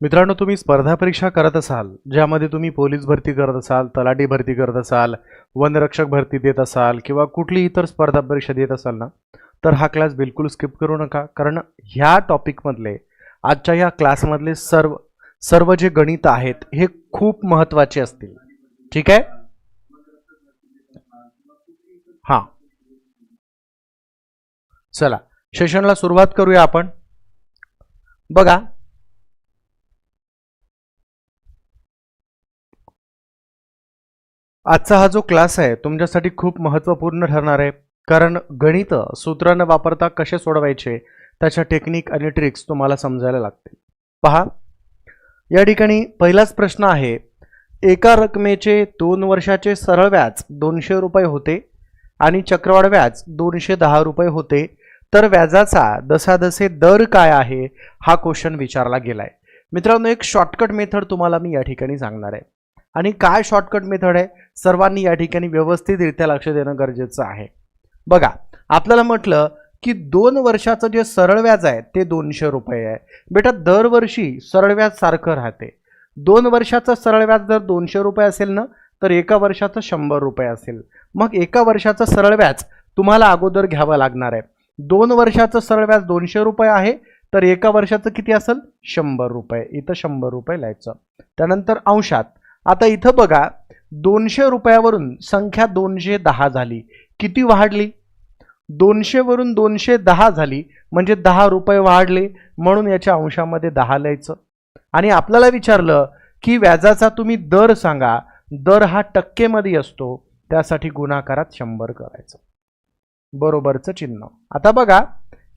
मित्रांनो तुम्ही स्पर्धा परीक्षा करत असाल ज्यामध्ये तुम्ही पोलीस भरती करत असाल तलाठी भरती करत असाल वनरक्षक भरती देत असाल किंवा कुठली इतर स्पर्धा परीक्षा देत असाल ना तर हा क्लास बिलकुल स्किप करू नका. कारण ह्या टॉपिकमधले आजच्या ह्या क्लासमधले सर्व सर्व जे गणित आहेत हे खूप महत्त्वाचे असतील. ठीक आहे? हां. चला सेशनला सुरुवात करूया आपण. बघा आजचा हा जो क्लास आहे तुमच्यासाठी खूप महत्त्वपूर्ण ठरणार आहे. कारण गणित सूत्र न वापरता कसे सोडवायचे त्याच्या टेक्निक आणि ट्रिक्स तुम्हाला समजायला लागतील. पहा. या ठिकाणी पहिलाच प्रश्न आहे एका रकमेचे दोन वर्षाचे सरळ व्याज दोनशे रुपये होते आणि चक्रवाढ व्याज दोनशे दहा रुपये होते. तर व्याजाचा दसादसे दर काय आहे हा क्वेश्चन विचारला गेलाय. मित्रांनो एक शॉर्टकट मेथड तुम्हाला मी या ठिकाणी सांगणार आहे. आणि काय शॉर्टकट मेथड आहे? सर्वांनी या ठिकाणी व्यवस्थितरित्या लक्ष देणं गरजेचं आहे. बघा आपल्याला म्हटलं की दोन वर्षाचं जे सरळ व्याज आहे ते दोनशे रुपये आहे. बेटा दरवर्षी सरळ व्याज सारखं राहते. दोन वर्षाचं सरळ व्याज जर दोनशे रुपये असेल ना तर एका वर्षाचं शंभर रुपये असेल. मग एका वर्षाचं सरळ व्याज तुम्हाला अगोदर घ्यावं लागणार आहे. दोन वर्षाचं सरळ व्याज दोनशे रुपये आहे तर एका वर्षाचं किती असेल? शंभर रुपये. इथं शंभर रुपये लिहायचं. त्यानंतर अंशात आता इथं बघा दोनशे रुपयावरून संख्या दोनशे दहा झाली. किती वाढली? दोनशेवरून दोनशे दहा झाली म्हणजे दहा रुपये वाढले म्हणून याच्या अंशामध्ये दहा लिहायचं. आणि आपल्याला विचारलं की व्याजाचा तुम्ही दर सांगा दर हा टक्केमध्ये असतो त्यासाठी गुणाकारात शंभर करायचं. बरोबरचं चिन्ह. आता बघा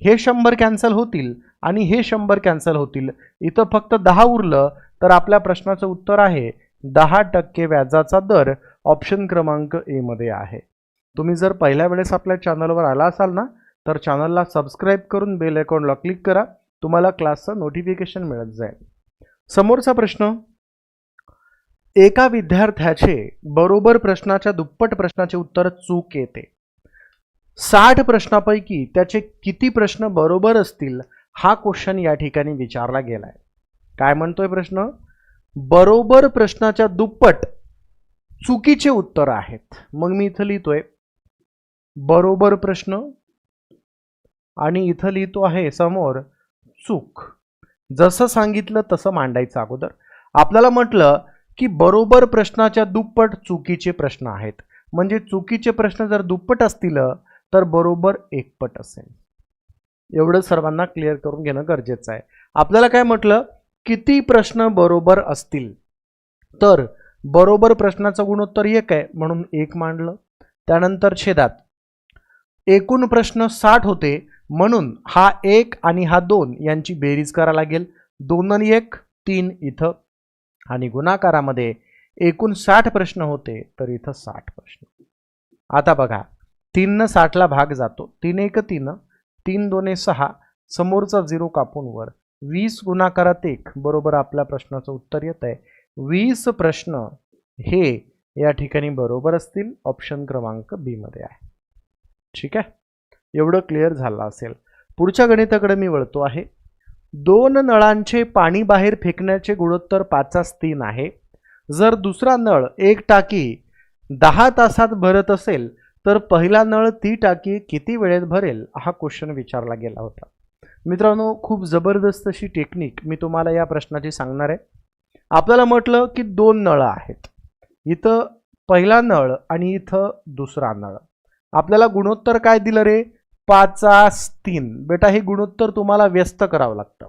हे शंभर कॅन्सल होतील आणि हे शंभर कॅन्सल होतील. इथं फक्त दहा उरलं तर आपल्या प्रश्नाचं उत्तर आहे दहा टक्के व्याजाचा दर ऑप्शन क्रमांक ए मध्ये आहे. तुम्ही जर पहिल्या वेळेस आपल्या चॅनलवर आला असाल ना तर चॅनलला सबस्क्राईब करून बेल अकाउंटला क्लिक करा. तुम्हाला क्लासचं नोटिफिकेशन मिळत जाईल. समोरचा प्रश्न. एका विद्यार्थ्याचे बरोबर प्रश्नाच्या दुप्पट प्रश्नाचे उत्तर चूक येते. साठ प्रश्नापैकी त्याचे किती प्रश्न बरोबर असतील हा क्वेश्चन या ठिकाणी विचारला गेलाय. काय म्हणतोय प्रश्न? बरोबर प्रश्नाच्या दुप्पट चुकीचे उत्तर आहेत. मग मी इथं लिहितोय बरोबर प्रश्न आणि इथं लिहितो आहे समोर चूक. जसं सांगितलं तसं मांडायचं अगोदर. आपल्याला म्हटलं की बरोबर प्रश्नाच्या दुप्पट चुकीचे प्रश्न आहेत. म्हणजे चुकीचे प्रश्न जर दुप्पट असतील तर बरोबर एकपट असेल. एवढं सर्वांना क्लिअर करून घेणं गरजेचं आहे. आपल्याला काय म्हटलं? किती प्रश्न बरोबर असतील? तर बरोबर प्रश्नाचं गुणोत्तर एक आहे म्हणून एक मांडलं. त्यानंतर छेदात. एकूण प्रश्न साठ होते म्हणून हा एक आणि हा दोन यांची बेरीज करा लागेल. दोन आणि एक तीन इथं. आणि गुणाकारामध्ये एकूण साठ प्रश्न होते तर इथं साठ प्रश्न. आता बघा तीननं साठला भाग जातो. तीन एक तीन. तीन दोने सहा. समोरचा झिरो कापून वर. वीस गुणाकारात एक. बरोबर आपल्या प्रश्नाचं उत्तर येत आहे. वीस प्रश्न हे या ठिकाणी बरोबर असतील. ऑप्शन क्रमांक बीमध्ये आहे. ठीक आहे? एवढं क्लिअर झालं असेल. पुढच्या गणिताकडे मी वळतो आहे. दोन नळांचे पाणी बाहेर फेकण्याचे गुणोत्तर पाचास तीन आहे. जर दुसरा नळ एक टाकी दहा तासात भरत असेल तर पहिला नळ ती टाकी किती वेळेत भरेल? हा क्वेश्चन विचारला गेला होता. मित्रांनो खूप जबरदस्त अशी टेक्निक मी तुम्हाला या प्रश्नाची सांगणार आहे. आपल्याला म्हटलं की दोन नळ आहेत. इथं पहिला नळ आणि इथं दुसरा नळ. आपल्याला गुणोत्तर काय दिलं रे? पाचास तीन. बेटा हे गुणोत्तर तुम्हाला व्यस्त करावं लागतं.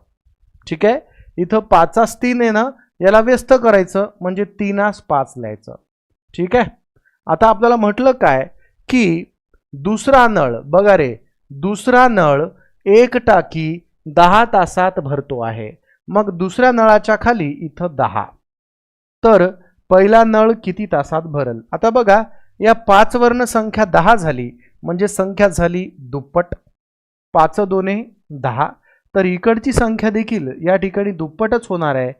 ठीक आहे? इथं पाचास तीन आहे ना याला व्यस्त करायचं म्हणजे तीनास पाच लिहायचं. ठीक आहे? आता आपल्याला म्हटलं काय की दुसरा नळ बघा रे दुसरा नळ एक टाकी दहा तासात भरतो आहे. मग दुसऱ्या नळाच्या खाली इथं दहा. तर पहिला नळ किती तासात भरल? आता बघा या पाच वर्ण संख्या दहा झाली म्हणजे संख्या झाली दुप्पट. पाच दोने दहा. तर इकडची संख्या देखील या ठिकाणी दुप्पटच होणार आहे.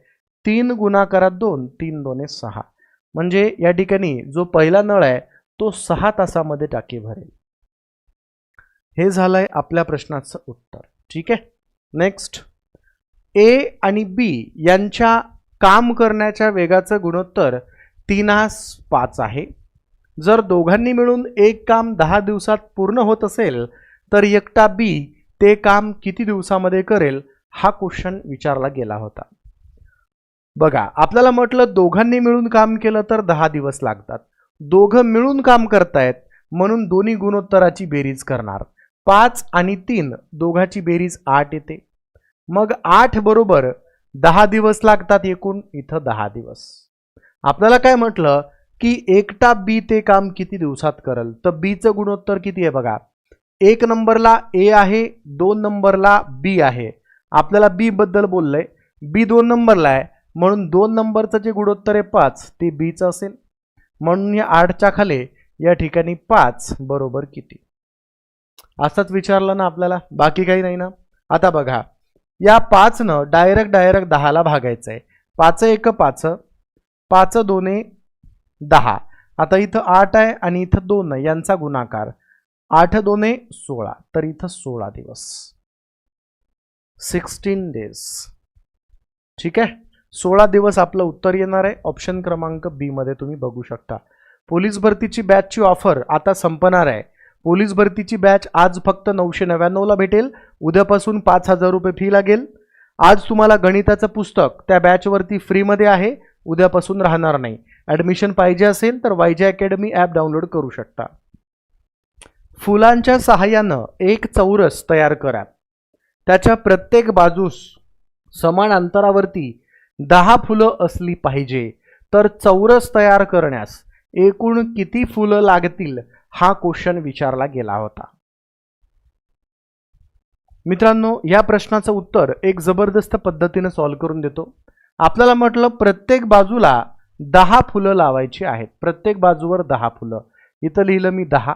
तीन गुणाकारात दोन तीन दोने सहा. म्हणजे या ठिकाणी जो पहिला नळ आहे तो सहा तासामध्ये टाकी भरेल. हे झालं आहे आपल्या प्रश्नाचं उत्तर. ठीक आहे? नेक्स्ट ए आणि बी यांच्या काम करण्याच्या वेगाचं गुणोत्तर तीनास पाच आहे. जर दोघांनी मिळून एक काम दहा दिवसात पूर्ण होत असेल तर एकटा बी ते काम किती दिवसामध्ये करेल हा क्वेश्चन विचारला गेला होता. बघा आपल्याला म्हटलं दोघांनी मिळून काम केलं तर दहा दिवस लागतात. दोघं मिळून काम करतायत म्हणून दोन्ही गुणोत्तराची बेरीज करणार. पाच आणि तीन दोघाची बेरीज आठ येते. मग आठ बरोबर दहा दिवस लागतात एकूण इथं दहा दिवस. आपल्याला काय म्हटलं की एकटा बी ते काम किती दिवसात करल? तर बीचं गुणोत्तर किती आहे बघा? एक नंबरला ए आहे दोन नंबरला बी आहे. आपल्याला बी बद्दल बोललंय. बी दोन नंबरला आहे म्हणून दोन नंबरचं जे गुणोत्तर आहे पाच ते बीचं असेल. म्हणून या आठच्या खाली या ठिकाणी पाच बरोबर किती? असंच विचारलं ना आपल्याला. बाकी काही नाही ना. आता बघा. या पाचनं डायरेक्ट डायरेक्ट दहाला भागायचं आहे पाच एक पाच. पाच दोने दहा. आता इथं आठ आहे आणि इथं दोन आहे. यांचा गुणाकार. आठ दोने सोळा. तर इथं सोळा दिवस. सिक्स्टीन डेज ठीक आहे? सोळा दिवस आपलं उत्तर येणार आहे. ऑप्शन क्रमांक बी मध्ये तुम्ही बघू शकता. पोलीस भरतीची बॅचची ऑफर आता संपणार आहे. पोलीस भरतीची बॅच आज फक्त नऊशे नव्याण्णवला भेटेल. उद्यापासून पाच हजार रुपये फी लागेल. आज तुम्हाला गणिताचं पुस्तक त्या बॅचवरती फ्रीमध्ये आहे. उद्यापासून राहणार नाही. ॲडमिशन पाहिजे असेल तर वायजे अकॅडमी ॲप डाउनलोड करू शकता. फुलांच्या सहाय्यानं एक चौरस तयार करा. त्याच्या प्रत्येक बाजूस समान अंतरावरती दहा फुलं असली पाहिजे. तर चौरस तयार करण्यास एकूण किती फुलं लागतील? हा क्वेश्चन विचारला गेला होता. मित्रांनो या प्रश्नाचं उत्तर एक जबरदस्त पद्धतीनं सॉल्व्ह करून देतो. आपल्याला म्हटलं प्रत्येक बाजूला दहा फुलं लावायची आहेत. प्रत्येक बाजूवर दहा फुलं. इथं लिहिलं मी दहा.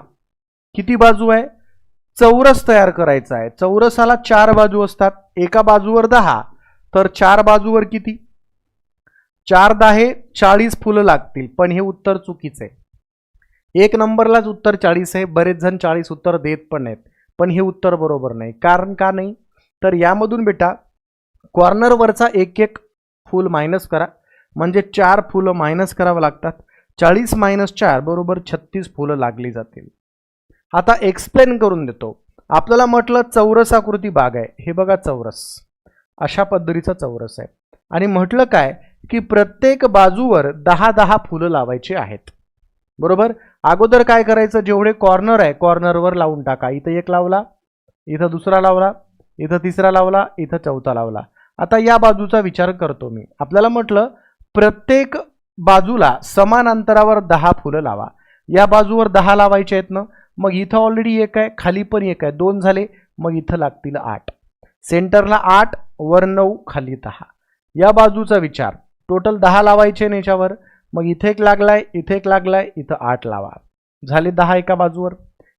किती बाजू आहे? चौरस तयार करायचा आहे. चौरसाला चार बाजू असतात. एका बाजूवर दहा. तर चार बाजूवर किती? चार दहा चाळीस फुलं लागतील. पण हे उत्तर चुकीचं आहे. एक नंबरलाच उत्तर चाळीस आहे. बरेच जण चाळीस उत्तर देत पण नाहीत पण हे उत्तर बरोबर नाही. कारण का नाही? तर यामधून बेटा कॉर्नरवरचा एक एक फूल मायनस करा. म्हणजे चार फुलं मायनस करावं लागतात. चाळीस मायनस चार बरोबर छत्तीस फुलं लागली जातील. आता एक्सप्लेन करून देतो. आपल्याला म्हटलं चौरसाकृती बाग आहे. हे बघा चौरस. अशा पद्धतीचा चौरस आहे. आणि म्हटलं काय? की प्रत्येक बाजूवर दहा दहा फुलं लावायची आहेत. बरोबर? अगोदर काय करायचं? जेवढे कॉर्नर आहे कॉर्नरवर लावून टाका. इथं एक लावला इथं दुसरा लावला इथं तिसरा लावला इथं चौथा लावला. आता या बाजूचा विचार करतो मी. आपल्याला म्हटलं प्रत्येक बाजूला समान अंतरावर दहा फुलं लावा. या बाजूवर दहा लावायचे आहेत ना मग इथं ऑलरेडी एक आहे खाली पण एक आहे. दोन झाले मग इथं लागतील आठ. सेंटरला आठ वर नऊ खाली दहा. या बाजूचा विचार. टोटल दहा लावायचे ना याच्यावर मग इथे एक लागलाय इथे एक लागलाय इथं आठ लावा. झाले दहा एका बाजूवर.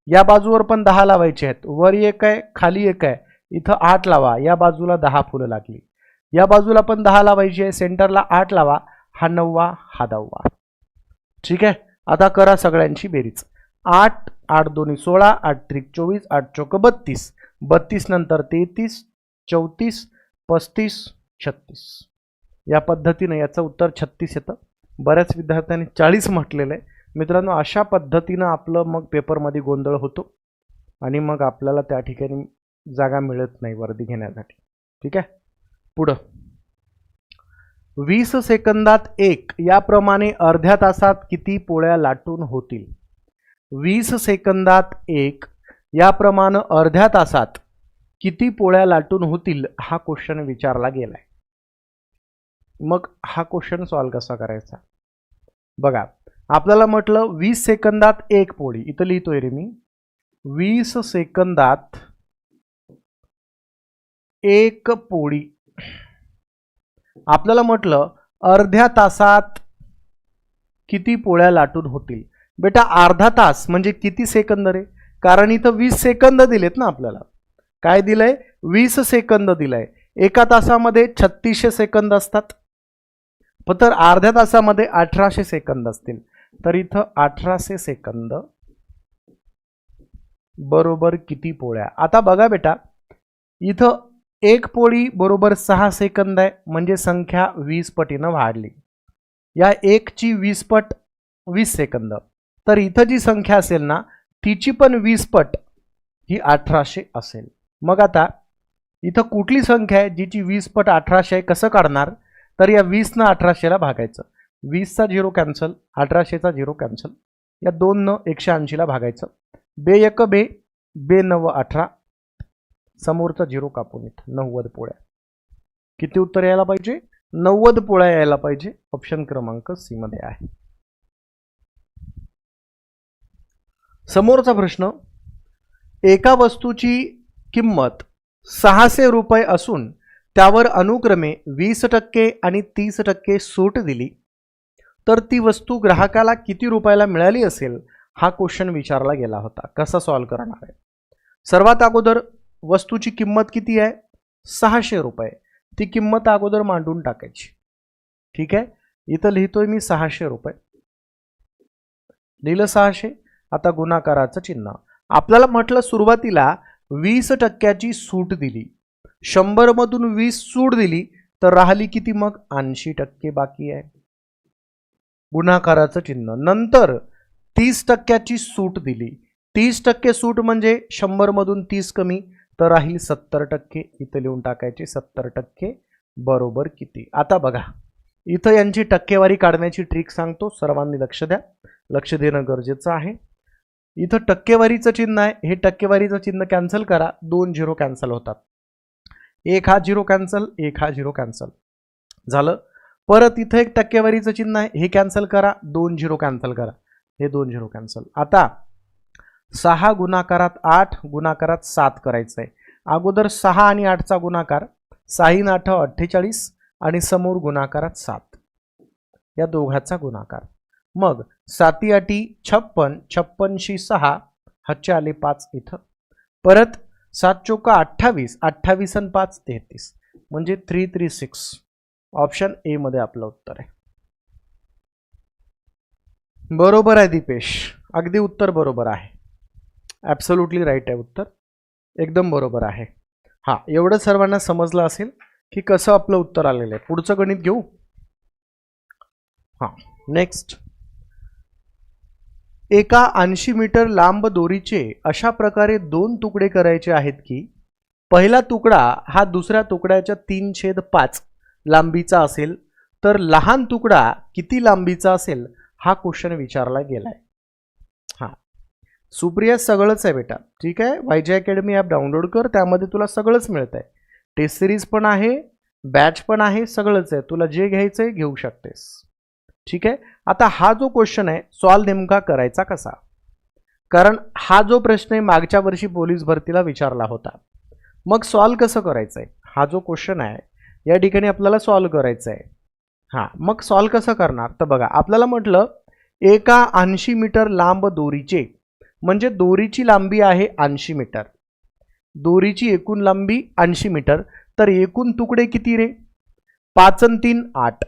या बाजूवर पण दहा लावायचे आहेत. वर एक आहे खाली एक आहे. इथं आठ लावा. या बाजूला दहा फुलं लागली. या बाजूला पण दहा लावायची आहे. सेंटरला आठ लावा. हा नववा हा दहावा. ठीक आहे? आता करा सगळ्यांची बेरीज. आठ आठ दोन्ही सोळा आठ त्रिक चोवीस आठ चौक बत्तीस. बत्तीस नंतर तेहतीस चौतीस पस्तीस छत्तीस. या पद्धतीनं याचं उत्तर छत्तीस येतं. बऱ्याच विद्यार्थ्यांनी चाळीस म्हटलेलं आहे. मित्रांनो अशा पद्धतीनं आपलं मग पेपरमध्ये गोंधळ होतो आणि मग आपल्याला त्या ठिकाणी जागा मिळत नाही वर्दी घेण्यासाठी. ठीक आहे? पुढं. वीस सेकंदात एक याप्रमाणे अर्ध्या तासात किती पोळ्या लाटून होतील? वीस सेकंदात एक याप्रमाणे अर्ध्या तासात किती पोळ्या लाटून होतील हा क्वेश्चन विचारला गेलाय. मग हा क्वेश्चन सॉल्व कसा करायचा? बघा आपल्याला म्हटलं वीस सेकंदात एक पोळी. इथं लिहितोय रे मी. वीस सेकंदात एक पोळी. आपल्याला म्हटलं अर्ध्या तासात किती पोळ्या लाटून होतील? बेटा अर्धा तास म्हणजे किती सेकंद रे? कारण इथं वीस सेकंद दिलेत ना आपल्याला. काय दिलंय? वीस सेकंद दिलंय. एका तासामध्ये छत्तीसशे सेकंद असतात. तर अर्ध्या तासामध्ये अठराशे सेकंद असतील. तर इथं अठराशे सेकंद बरोबर किती पोळ्या? आता बघा बेटा इथं एक पोळी बरोबर सहा सेकंद आहे म्हणजे संख्या वीस पटीनं वाढली. या एकची वीस पट वीस सेकंद. तर इथं जी संख्या असेल ना तिची पण वीस पट ही अठराशे असेल. मग आता इथं कुठली संख्या आहे जिची वीस पट अठराशे आहे कसं काढणार? तर या वीसनं अठराशेला भागायचं. वीसचा झिरो कॅन्सल अठराशेचा झिरो कॅन्सल या दोननं एकशे ऐंशीला भागायचं. बे एक बे बे नव अठरा समोरचा झिरो कापून येत नव्वद पोळ्या. किती उत्तर यायला पाहिजे? नव्वद पोळ्या यायला पाहिजे. ऑप्शन क्रमांक सी मध्ये आहे. समोरचा प्रश्न एका वस्तूची किंमत सहाशे रुपये असून त्यावर अनुक्रमे वीस टक्के आणि तीस टक्के सूट दिली. तर ती वस्तू ग्राहकाला किती रुपयाला मिळाली असेल हा क्वेश्चन विचारला गेला होता. कसा सॉल्व्ह करणार आहे? सर्वात अगोदर वस्तूची किंमत किती आहे? सहाशे रुपये. ती किंमत अगोदर मांडून टाकायची. ठीक आहे? इथं लिहितोय मी सहाशे रुपये. लिहिलं सहाशे. आता गुणाकाराचं चिन्ह. आपल्याला म्हटलं सुरुवातीला वीस टक्क्याची सूट दिली. शंभर मधून वीस सूट दिली तर राहिली किती मग? ऐंशी टक्के बाकी आहे. गुणाकाराचं चिन्ह. नंतर तीस टक्क्याची सूट दिली. तीस टक्के सूट म्हणजे शंभरमधून तीस कमी तर राहील सत्तर टक्के. इथं लिहून टाकायचे सत्तर टक्के बरोबर किती. आता बघा. इथं यांची टक्केवारी काढण्याची ट्रिक सांगतो. सर्वांनी लक्ष द्या. लक्ष देणं गरजेचं आहे. इथं टक्केवारीचं चिन्ह आहे. हे टक्केवारीचं चिन्ह कॅन्सल करा. दोन झिरो कॅन्सल होतात. एक हा झिरो कॅन्सल एक हा झिरो कॅन्सल झालं? परत इथं एक टक्केवारीचं चिन्ह आहे. हे कॅन्सल करा. दोन झिरो कॅन्सल करा. हे दोन झिरो कॅन्सल आता सहा गुणाकारात आठ गुणाकारात सात करायचं आहे. अगोदर सहा आणि आठचा गुणाकार साईन आठ अठ्ठेचाळीस आणि समोर गुणाकारात सात. या दोघाचा गुणाकार. मग साती आठी छप्पन छप्पनशी सहा हच्चे आले पाच इथं. परत सात चोका अठ्ठावीस अठ्ठावीस आणि पाच तेहतीस. म्हणजे three three six option A मध्ये आपलं उत्तर आहे. बरोबर आहे दीपेश. अगदी उत्तर बरोबर आहे. ॲब्सोल्युटली राईट आहे उत्तर. एकदम बरोबर आहे. हां एवढं सर्वांना समजलं असेल की कसं आपलं उत्तर आलेलं आहे. पुढचं गणित घेऊ? हां नेक्स्ट एका ऐंशी मीटर लांब दोरीचे अशा प्रकारे दोन तुकडे करायचे आहेत की पहिला तुकडा हा दुसऱ्या तुकड्याच्या तीन छेद पाच लांबीचा असेल तर लहान तुकडा किती लांबीचा असेल हा क्वेश्चन विचारला गेलाय. हां. सुप्रिया सगळंच आहे बेटा. ठीक आहे? वाय जे अकॅडमी ॲप डाउनलोड कर त्यामध्ये तुला सगळंच मिळतं आहे टेस्ट सिरीज पण आहे बॅच पण आहे सगळंच आहे. तुला जे घ्यायचं आहे घेऊ शकतेस. ठीक आहे? आता हा जो क्वेश्चन आहे सॉल्व नेमका करायचा कसा? कारण हा जो प्रश्न आहे मागच्या वर्षी पोलीस भरतीला विचारला होता. मग सॉल्व कसं करायचं आहे हा जो क्वेश्चन आहे या ठिकाणी आपल्याला सॉल्व करायचं आहे. हां मग सॉल्व कसं करणार? तर बघा आपल्याला म्हटलं एका ऐंशी मीटर लांब दोरीचे म्हणजे दोरीची लांबी आहे ऐंशी मीटर. दोरीची एकूण लांबी ऐंशी मीटर. तर एकूण तुकडे किती रे? पाच अन तीन आठ.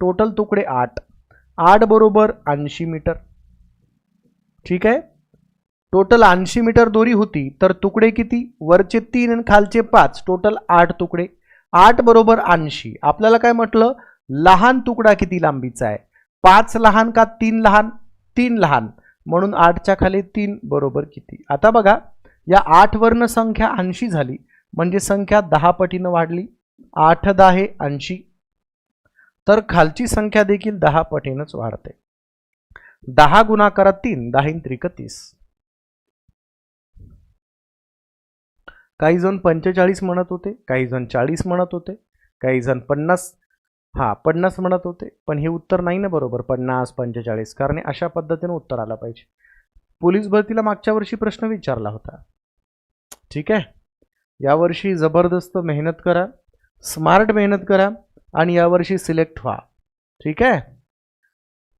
टोटल तुकडे आठ. आठ बरोबर ऐंशी मीटर. ठीक आहे? टोटल ऐंशी मीटर दोरी होती तर तुकडे किती? वरचे तीन आणि खालचे पाच. टोटल आठ तुकडे. आठ बरोबर ऐंशी. आपल्याला काय म्हटलं? लहान तुकडा किती लांबीचा आहे? पाच लहान का तीन लहान? तीन लहान. म्हणून आठच्या खाली तीन बरोबर किती? आता बघा या आठ वर्ण संख्या ऐंशी झाली. म्हणजे संख्या दहा पटीनं वाढली. आठ दहा ऐंशी. तर खालची संख्या देखील दहा पटीनंच वाढते. दहा गुणाकारात तीन दहा त्रिक तीस. काही जण पंचेचाळीस म्हणत होते काही जण चाळीस म्हणत होते काही जण पन्नास हां पन्नास म्हणत होते. पण हे उत्तर नाही ना बरोबर पन्नास पंचेचाळीस कारण अशा पद्धतीनं उत्तर आलं पाहिजे. पोलीस भरतीला मागच्या वर्षी प्रश्न विचारला होता. ठीक आहे? यावर्षी जबरदस्त मेहनत करा स्मार्ट मेहनत करा आणि यावर्षी सिलेक्ट व्हा. ठीक आहे?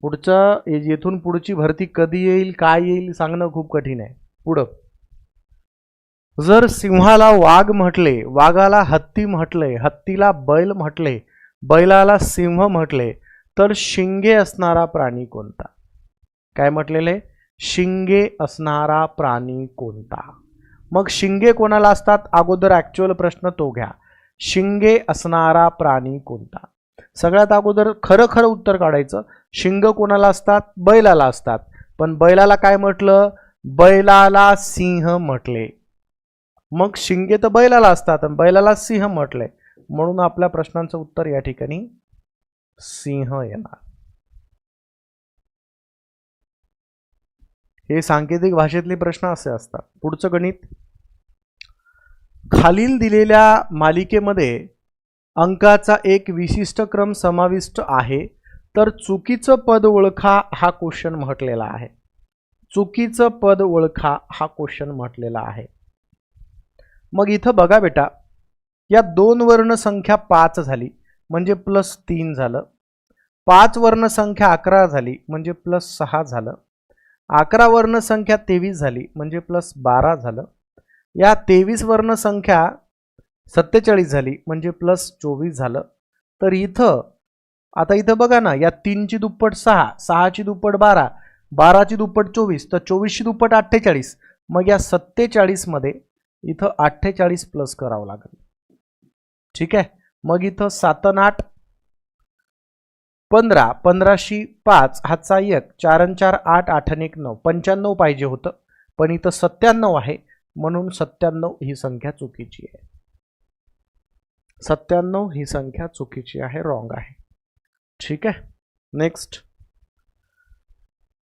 पुढचं येथून पुढची भरती कधी येईल काय येईल सांगणं खूप कठीण आहे. पुढं. जर सिंहाला वाघ म्हटले वाघाला हत्ती म्हटले हत्तीला बैल म्हटले बैलाला सिंह म्हटले तर शिंगे असणारा प्राणी कोणता? काय म्हटलेले? शिंगे असणारा प्राणी कोणता? मग शिंगे कोणाला असतात? अगोदर ॲक्च्युअल प्रश्न तो घ्या. शिंगे असणारा प्राणी कोणता? सगळ्यात अगोदर खरं खरं उत्तर काढायचं. शिंग कोणाला असतात? बैलाला असतात. पण बैलाला काय म्हटलं? बैलाला सिंह म्हटले. मग शिंगे तर बैलाला असतात आणि बैलाला सिंह म्हटलंय. म्हणून आपल्या प्रश्नांचं उत्तर या ठिकाणी सिंह येणार. हे सांकेतिक भाषेतले प्रश्न असे असतात. पुढचं गणित. खालील दिलेल्या मालिकेमध्ये अंकाचा एक विशिष्ट क्रम समाविष्ट आहे. तर चुकीचं पद ओळखा हा क्वेश्चन म्हटलेला आहे. चुकीचं पद ओळखा हा क्वेश्चन म्हटलेला आहे. मग इथं बघा बेटा या दोन वर्ण संख्या पाच झाली म्हणजे प्लस तीन झालं. पाच वर्ण संख्या अकरा झाली म्हणजे प्लस सहा झालं. अकरा वर्ण संख्या तेवीस झाली म्हणजे प्लस बारा झालं. या तेवीस वर्ण संख्या सत्तेचाळीस झाली म्हणजे प्लस चोवीस झालं. तर इथं आता इथं बघा ना या तीनची दुप्पट सहा सहाची दुप्पट बारा बाराची दुप्पट चोवीस तर चोवीसची दुप्पट अठ्ठेचाळीस. मग या सत्तेचाळीसमध्ये इथं अठ्ठेचाळीस प्लस करावं लागेल. ठीक आहे? मग इथं सातन आठ पंधरा पंधराशी पाच हातचा एक चारन चार आठ आठन एक नऊ पंच्याण्णव पाहिजे होतं. पण इथं सत्त्याण्णव आहे म्हणून सत्त्याण्णव ही संख्या चुकीची आहे. सत्त्याण्णव ही संख्या चुकीची आहे रॉंग आहे. ठीक आहे? नेक्स्ट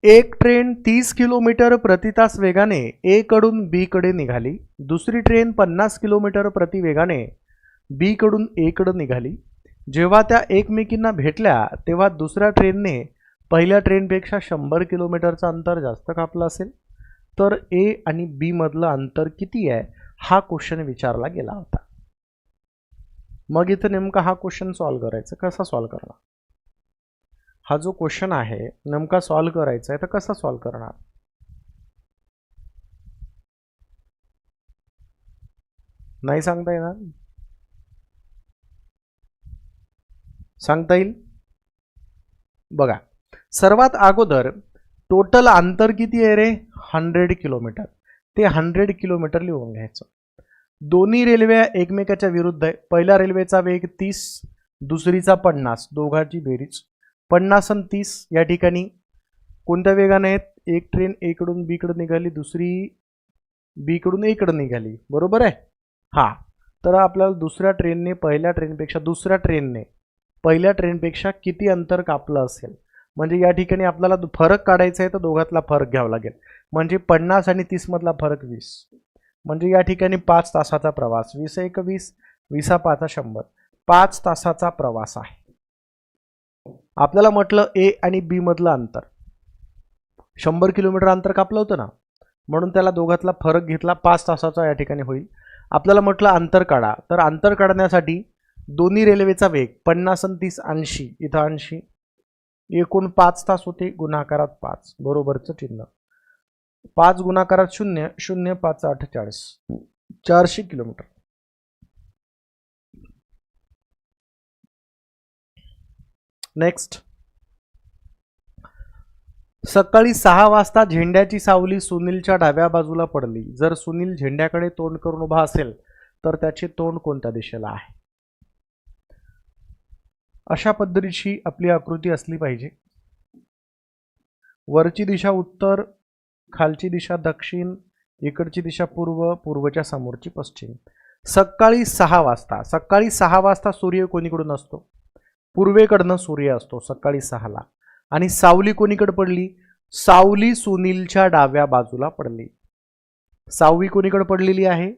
एक ट्रेन तीस किलोमीटर प्रति तास वेगाने ए कडून बी कडे निघाली. दुसरी ट्रेन पन्नास किलोमीटर प्रति वेगाने बी कडून ए कडे निघाली. जेव्हा त्या एकमेकींना भेटल्या तेव्हा दुसऱ्या ट्रेनने पहिल्या ट्रेनपेक्षा शंभर किलोमीटरचं अंतर जास्त कापलं असेल. तर ए आणि बी मधलं अंतर किती आहे हा क्वेश्चन विचारला गेला होता. मग इथं नेमका हा क्वेश्चन सॉल्व्ह करायचा कसा सॉल्व्ह करणार हा जो क्वेश्चन आहे नेमका सॉल्व्ह करायचा आहे तर कसा सॉल्व्ह करणार? नाही सांगता येणार? सांगता येईल? बघा सर्वात अगोदर टोटल अंतर किती आहे रे? हंड्रेड किलोमीटर ते हंड्रेड किलोमीटर लिहून घ्यायचं. दोन्ही रेल्वे एकमेकाच्या विरुद्ध आहे. पहिल्या रेल्वेचा वेग तीस दुसरीचा पन्नास दोघांची बेरीज. पन्नास आणि तीस या ठिकाणी कोणत्या वेगाने आहेत? एक ट्रेन एकडून बीकडं निघाली दुसरी बीकडून एकडं निघाली. बरोबर आहे? हां. तर आपल्याला दुसऱ्या ट्रेनने पहिल्या ट्रेनपेक्षा दुसऱ्या ट्रेनने पहिल्या ट्रेनपेक्षा किती अंतर कापलं असेल? म्हणजे या ठिकाणी आपल्याला फरक काढायचा आहे तर दोघातला फरक घ्यावा लागेल. म्हणजे पन्नास आणि तीसमधला फरक वीस. म्हणजे या ठिकाणी पाच तासाचा प्रवास. वीस एक वीस विसा पाचा शंभर. पाच तासाचा प्रवास आहे. आपल्याला म्हटलं ए आणि बीमधलं अंतर. शंभर किलोमीटर अंतर कापलं होतं ना? म्हणून त्याला दोघातला फरक घेतला पाच तासाचा या ठिकाणी होईल. आपल्याला म्हटलं अंतर काढा. तर अंतर काढण्यासाठी दोन्ही रेल्वेचा वेग पन्नास आणि तीस ऐंशी इथं ऐंशी. एकूण पाच तास होते गुणाकारात पाच. बरोबरचं चिन्ह. पाच गुणाकारात शून्य शून्य पाच अठ्ठेचाळीस चारशे किलोमीटर. नेक्स्ट सकाळी सहा वाजता झेंड्याची सावली सुनीलच्या डाव्या बाजूला पडली. जर सुनील झेंड्याकडे तोंड करून उभा असेल तर त्याचे तोंड कोणत्या दिशेला आहे? अशा पद्धतीची आपली आकृती असली पाहिजे. वरची दिशा उत्तर खालची दिशा दक्षिण इकडची दिशा पूर्व पूर्वच्या समोरची पश्चिम. सकाळी सहा वाजता. सकाळी सहा वाजता सूर्य कोणीकडून असतो? पूर्वेकडनं सूर्य असतो सकाळी सहाला. आणि सावली कोणीकडे पडली? सावली सुनीलच्या डाव्या बाजूला पडली. सावली कोणीकडे पडलेली आहे?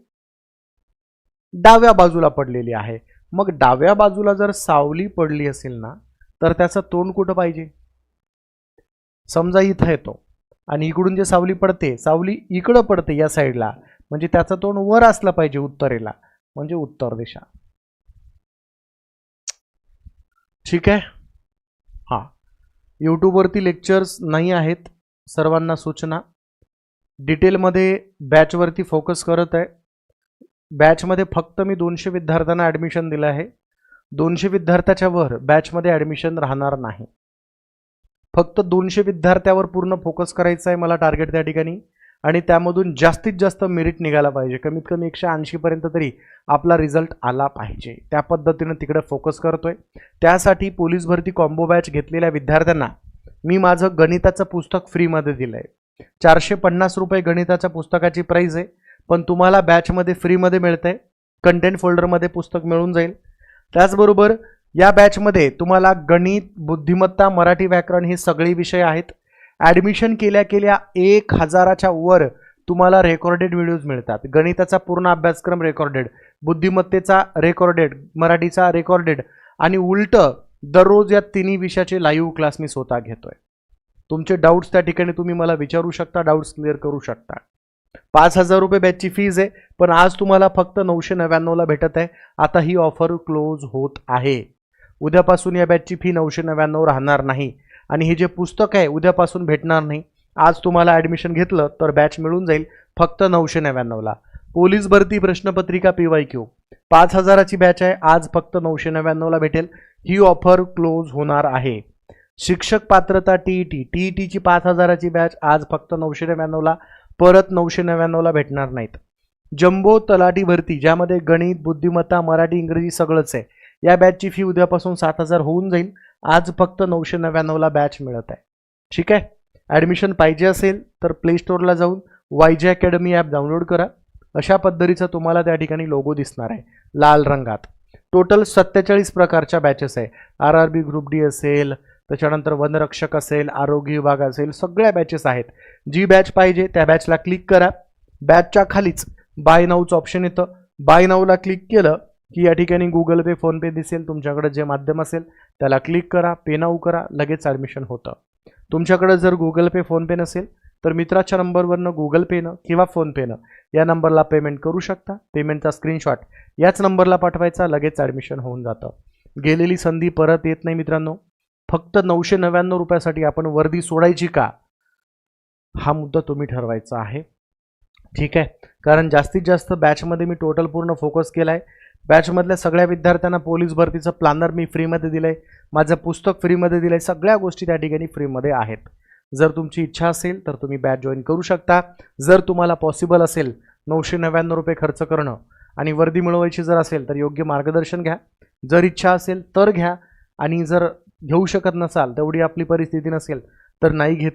डाव्या बाजूला पडलेली आहे. मग डाव्या बाजूला जर सावली पडली असेल ना तर त्याचं तोंड कुठं पाहिजे? समजा इथं येतो. आणि इकडून जे सावली पडते सावली इकडं पडते या साईडला. म्हणजे त्याचं तोंड वर असलं पाहिजे उत्तरेला. म्हणजे उत्तर दिशा. ठीक आहे? हां. यूट्यूबवरती लेक्चर्स नाही आहेत सर्वांना सूचना. डिटेलमध्ये बॅचवरती फोकस करत आहे. बॅचमध्ये फक्त मी दोनशे विद्यार्थ्यांना ॲडमिशन दिलं आहे. दोनशे विद्यार्थ्याच्या वर बॅचमध्ये ॲडमिशन राहणार नाही. फक्त दोनशे विद्यार्थ्यावर पूर्ण फोकस करायचा आहे मला टार्गेट त्या ठिकाणी. आणि त्यामधून जास्तीत जास्त मेरिट निघायला पाहिजे. कमीत कमी एकशे ऐंशीपर्यंत तरी आपला रिझल्ट आला पाहिजे. त्या पद्धतीनं तिकडे फोकस करतोय. त्यासाठी पोलीस भरती कॉम्बो बॅच घेतलेल्या विद्यार्थ्यांना मी माझं गणिताचं पुस्तक फ्रीमध्ये दिलं आहे चारशे पन्नास रुपये गणिताच्या पुस्तकाची प्राईज आहे. पण तुम्हाला बॅचमध्ये फ्रीमध्ये मिळतंय. कंटेंट फोल्डरमध्ये पुस्तक मिळून जाईल. त्याचबरोबर या बॅचमध्ये तुम्हाला गणित बुद्धिमत्ता मराठी व्याकरण हे सगळे विषय आहेत. ॲडमिशन केल्या केल्या एक हजाराच्या वर तुम्हाला रेकॉर्डेड व्हिडिओज मिळतात. गणिताचा पूर्ण अभ्यासक्रम रेकॉर्डेड बुद्धिमत्तेचा रेकॉर्डेड मराठीचा रेकॉर्डेड आणि उलट दररोज या तिन्ही विषयाचे लाईव्ह क्लास मी स्वतः घेतोय. तुमचे डाऊट्स त्या ठिकाणी तुम्ही मला विचारू शकता डाऊट्स क्लिअर करू शकता. पाच हजार रुपये बॅचची फीज आहे पण आज तुम्हाला फक्त नऊशे नव्याण्णवला भेटत आहे. आता ही ऑफर क्लोज होत आहे. उद्यापासून या बॅचची फी नऊशे नव्याण्णव राहणार नाही. आणि हे जे पुस्तक आहे उद्यापासून भेटणार नाही. आज तुम्हाला ॲडमिशन घेतलं तर बॅच मिळून जाईल फक्त नऊशे नव्याण्णवला पोलीस भरती प्रश्नपत्रिका पी वाय क्यू पाच हजाराची बॅच आहे आज फक्त नऊशे नव्याण्णवला भेटेल. ही ऑफर क्लोज होणार आहे. शिक्षक पात्रता T E T T E टीची पाच हजाराची बॅच आज फक्त नऊशे नव्याण्णवला परत नऊशे नव्याण्णवला भेटणार नाहीत. जम्बो तलाठी भरती ज्यामध्ये गणित बुद्धिमत्ता मराठी इंग्रजी सगळंच आहे. या बॅचची फी उद्यापासून सात हजार होऊन जाईल. आज फक्त नऊशे नव्याण्णवला बॅच मिळत आहे. ठीक आहे? ॲडमिशन पाहिजे असेल तर प्ले स्टोअरला जाऊन वाय जे अकॅडमी ॲप डाउनलोड करा. अशा पद्धतीचा तुम्हाला त्या ठिकाणी लोगो दिसणार आहे. लाल रंगात. टोटल सत्तेचाळीस प्रकारच्या बॅचेस आहे. R R B group D असेल त्याच्यानंतर वनरक्षक असेल आरोग्य विभाग असेल सगळ्या बॅचेस आहेत. जी बॅच पाहिजे त्या बॅचला क्लिक करा. बॅचच्या खालीच बाय नाऊचं ऑप्शन येतं. बाय नाऊला क्लिक केलं की या ठिकाणी गुगल पे फोनपे दिसेल तुमच्याकडे जे माध्यम असेल त्याला क्लिक करा पेनाऊ करा लगेच ॲडमिशन होतं. तुमच्याकडे जर गुगल पे फोनपे नसेल तर मित्राच्या नंबरवरनं गुगल पेनं किंवा फोनपेनं या नंबरला पेमेंट करू शकता. पेमेंटचा स्क्रीनशॉट याच नंबरला पाठवायचा लगेच ॲडमिशन होऊन जातं. गेलेली संधी परत येत नाही मित्रांनो. फक्त नऊशे नव्याण्णव रुपयासाठी आपण वर्दी सोडायची का? हा मुद्दा तुम्ही ठरवायचा आहे. ठीक आहे? कारण जास्तीत जास्त बॅचमध्ये मी टोटल पूर्ण फोकस केला आहे बॅचमधल्या सगळ्या विद्यार्थ्यांना पोलीस भरतीचं प्लॅनर मी फ्रीमध्ये दिलं आहे माझं पुस्तक फ्रीमध्ये दिलं आहे सगळ्या गोष्टी त्या ठिकाणी फ्रीमध्ये आहेत. जर तुमची इच्छा असेल तर तुम्ही बॅच जॉईन करू शकता. जर तुम्हाला पॉसिबल असेल नऊशे नव्याण्णव रुपये खर्च करणं आणि वर्दी मिळवायची जर असेल तर योग्य मार्गदर्शन घ्या. जर इच्छा असेल तर घ्या. आणि जर घेऊ शकत नसाल तेवढी आपली परिस्थिती नसेल तर नाही घेत